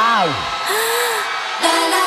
ลาว La la